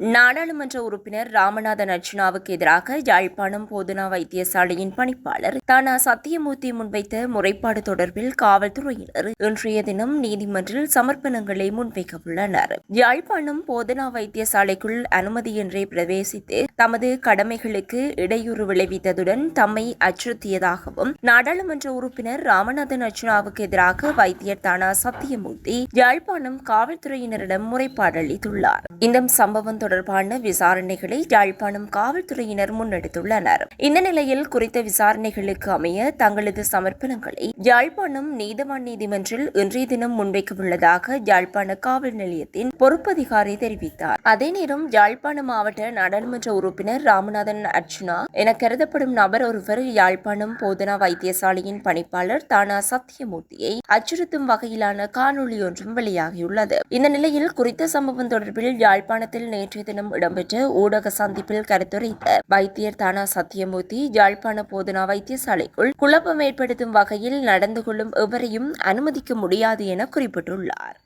நாடாளுமன்ற உறுப்பினர் ராமநாதன் அர்ச்சுனாவுக்கு எதிராக யாழ்ப்பாணம் போதனா வைத்தியசாலையின் பணிப்பாளர் தானா சத்தியமூர்த்தி முன்வைத்த முறைப்பாடு தொடர்பில் காவல்துறையினர் இன்றைய தினம் நீதிமன்றில் சமர்ப்பணங்களை முன்வைக்க உள்ளனர் யாழ்ப்பாணம் போதனா வைத்தியசாலைக்குள் அனுமதியின்றி பிரவேசித்து தமது கடமைகளுக்கு இடையூறு விளைவித்ததுடன் தம்மை அச்சுறுத்தியதாகவும் நாடாளுமன்ற உறுப்பினர் ராமநாதன் அர்ச்சுனாவுக்கு எதிராக வைத்தியர் தானா சத்தியமூர்த்தி யாழ்ப்பாணம் காவல்துறையினரிடம் முறைப்பாடு அளித்துள்ளார். இந்த சம்பவம் தொடர்பான விசாரணைகளை யாழ்ப்பாணம் காவல்துறையினர் முன்னெடுத்துள்ளனர். இந்த நிலையில் குறித்த விசாரணைகளுக்கு அமைய தங்களது சமர்ப்பணங்களை யாழ்ப்பாணம் நீதவான் நீதிமன்றில் இன்றைய தினம் முன்வைக்கவுள்ளதாக யாழ்ப்பாண காவல் நிலையத்தின் பொறுப்பதிகாரி தெரிவித்தார். அதே நேரம் யாழ்ப்பாண மாவட்ட நாடாளுமன்ற உறுப்பினர் ராமநாதன் அர்ஜுனா என கருதப்படும் நபர் ஒருவர் யாழ்ப்பாணம் போதனா வைத்தியசாலையின் பணிப்பாளர் தானா சத்தியமூர்த்தியை அச்சுறுத்தும் வகையிலான காணொளி ஒன்றும் வெளியாகியுள்ளது. இந்த நிலையில் குறித்த சம்பவம் தொடர்பில் யாழ்ப்பாணத்தில் நேற்று நேற்றைய தினம் இடம்பெற்ற ஊடக சந்திப்பில் கருத்துரைத்த வைத்தியர் தானா சத்தியமூர்த்தி யாழ்ப்பாண போதனா வைத்தியசாலைக்குள் குழப்பம் ஏற்படுத்தும் வகையில் நடந்து கொள்ளும் எவரையும் அனுமதிக்க முடியாது என குறிப்பிட்டுள்ளார்.